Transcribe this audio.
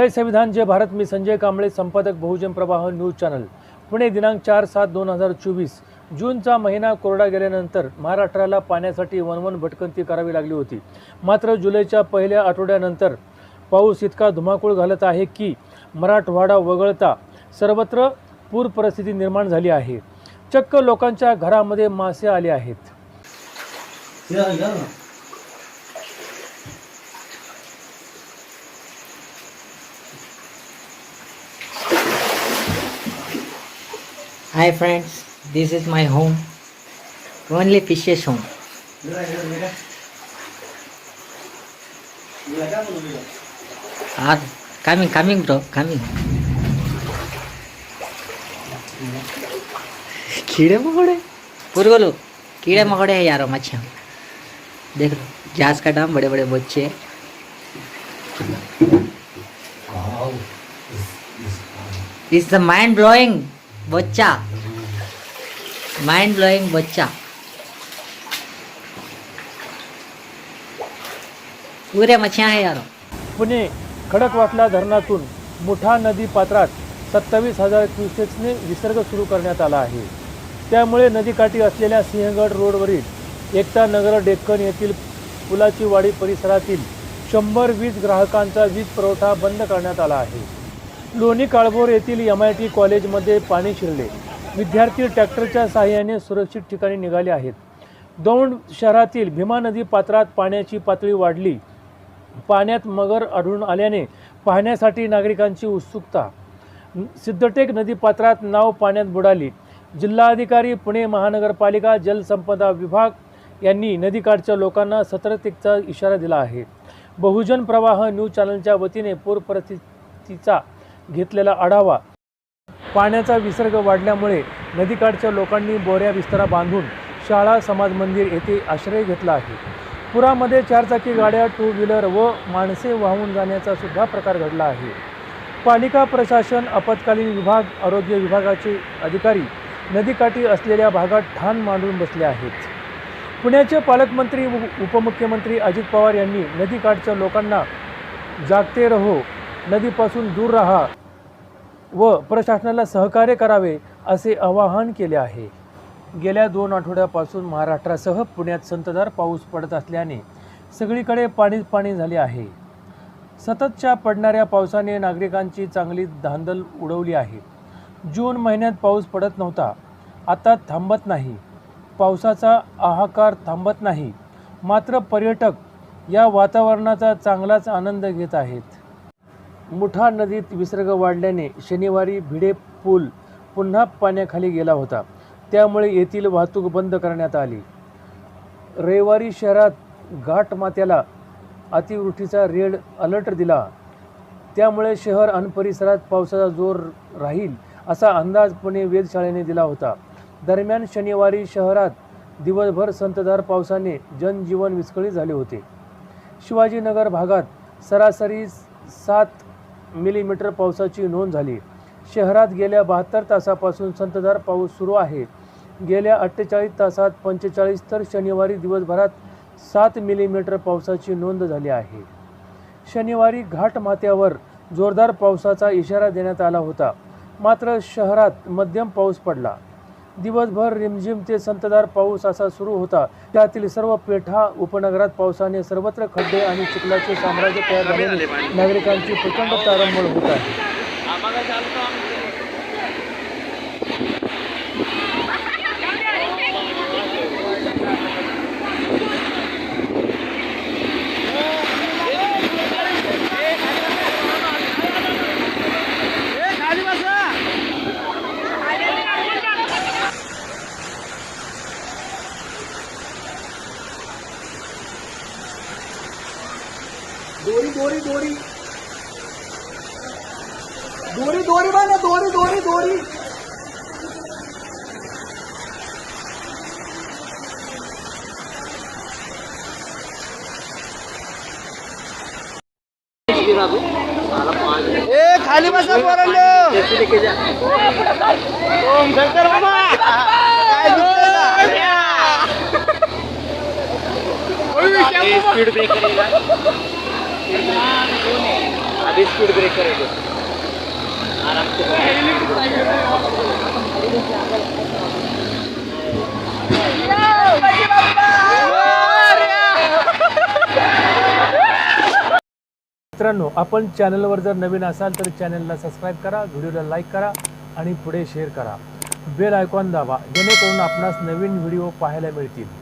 जय संविधान जय भारत मी संजय कांबळे संपादक बहुजन प्रवाह न्यूज चॅनल. पुणे दिनांक चार सात दोन हजार चोवीस जूनचा महिना कोरडा गेल्यानंतर महाराष्ट्राला पाण्यासाठी वनवन भटकंती करावी लागली होती. मात्र जुलैच्या पहिल्या आठवड्यानंतर पाऊस इतका धुमाकूळ घालत आहे की मराठवाडा वगळता सर्वत्र पूर परिस्थिती निर्माण झाली आहे. चक्क लोकांच्या घरामध्ये मासे आले आहेत. Hi friends, this is my home. Only fishes home. Ah, coming, coming bro, coming. कीड़े मकोड़े पूरे बोलो कीड़े मकोड़े है यारो मच्छियाँ देख लो जहाज का दाम बड़े बड़े बच्चे हैं। इट्स द माइंड ब्लोइंग बच्चा. माइंड ब्लोइंग बच्चा. पूरे मच्छ्या आहे यार. पुणे खडकवासला धरणातून मुठा नदी पात्रात सत्तावीस हजार क्युसेक्सने विसर्ग सुरू करण्यात आला आहे. त्यामुळे नदीकाठी असलेल्या सिंहगड रोडवरील एकता नगर डेक्कन येथील पुलाची वाडी परिसरातील शंभर वीज ग्राहकांचा वीज पुरवठा बंद करण्यात आला आहे. लोणी काळभोर येथील एम आय टी कॉलेजमध्ये पाणी शिरले. विद्यार्थी ट्रॅक्टरच्या साहाय्याने सुरक्षित ठिकाणी निघाले आहेत. दौंड शहरातील भीमा नदी पात्रात पाण्याची पातळी वाढली. पाण्यात मगर आढळून आल्याने पाहण्यासाठी नागरिकांची उत्सुकता. सिद्धटेक नदीपात्रात नाव पाण्यात बुडाली. जिल्हाधिकारी पुणे महानगरपालिका जलसंपदा विभाग यांनी नदीकाठच्या लोकांना सतर्कतेचा इशारा दिला आहे. बहुजन प्रवाह न्यूज चॅनलच्या वतीने पूर परिस्थितीचा घेतलेला आढावा. पाण्याचा विसर्ग वाढल्यामुळे नदीकाठच्या लोकांनी बोऱ्या विस्तारा बांधून शाळा समाज मंदिर येथे आश्रय घेतला आहे. पुरामध्ये चारचाकी गाड्या टू व्हीलर व माणसे वाहून जाण्याचा सुद्धा प्रकार घडला आहे. पालिका प्रशासन आपत्कालीन विभाग आरोग्य विभागाचे अधिकारी नदीकाठी असलेल्या भागात ठाण मांडून बसले आहेत. पुण्याचे पालकमंत्री व उपमुख्यमंत्री अजित पवार यांनी नदीकाठच्या लोकांना जागते रहो नदीपासून दूर राहा व प्रशासनाला सहकार्य करावे असे आवाहन केले आहे. गेल्या दोन आठवड्यापासून महाराष्ट्रासह पुण्यात संततधार पाऊस पडत असल्याने सगळीकडे पाणीच पाणी झाले आहे. सततच्या पडणाऱ्या पावसाने नागरिकांची चांगली धांदल उडवली आहे. जून महिन्यात पाऊस पडत नव्हता. आता थांबत नाही. पावसाचा आहाकार थांबत नाही. मात्र पर्यटक या वातावरणाचा चांगलाच आनंद घेत आहेत. मुठा नदीत विसर्ग वाढल्याने शनिवारी भिडे पूल पुन्हा पाण्याखाली गेला होता. त्यामुळे येथील वाहतूक बंद करण्यात आली. रविवारी शहरात घाटमात्याला अतिवृष्टीचा रेड अलर्ट दिला. त्यामुळे शहर आणि परिसरात पावसाचा जोर राहील असा अंदाज पुणे वेधशाळेने दिला होता. दरम्यान शनिवारी शहरात दिवसभर संततधार पावसाने जनजीवन विस्कळीत झाले होते. शिवाजीनगर भागात सरासरी सात मिलीमीटर पावसाची नोंद झाली. शहरात गेल्या बहात्तर तासापासून संततधार पाऊस सुरू आहे. गेल्या अठ्ठेचाळीस तासात पंचेचाळीस तर शनिवारी दिवसभरात सात मिलीमीटर पावसाची नोंद झाली आहे. शनिवारी घाटमाथ्यावर जोरदार पावसाचा इशारा देण्यात आला होता. मात्र शहरात मध्यम पाऊस पडला. दिवसभर रिमझिम ते संततधार पाऊस असा सुरू होता. त्यातील सर्व पेठा उपनगरात पावसाने सर्वत्र खड्डे आणि चिखलाचे साम्राज्य तयार झाल्याने नागरिकांची प्रचंड तारंबळ होत आहे. दोरी दोरी दोरी। दोरी दोरी बांधा दोरी दोरी दोरी। ए खाली बसा पोरांनो. ओम शंकर बाबा काय दुखतंय का? स्पीड ब्रेकर अभी स्पीड ब्रेकर है आराम मित्रांनो आपण चॅनलवर जर नवीन असाल तर चॅनलला सबस्क्राईब करा व्हिडिओला लाईक करा आणि पुढे शेअर करा. बेल आयकॉन दाबा जेणेकरून आपणास नवीन व्हिडिओ पाहायला मिळतील.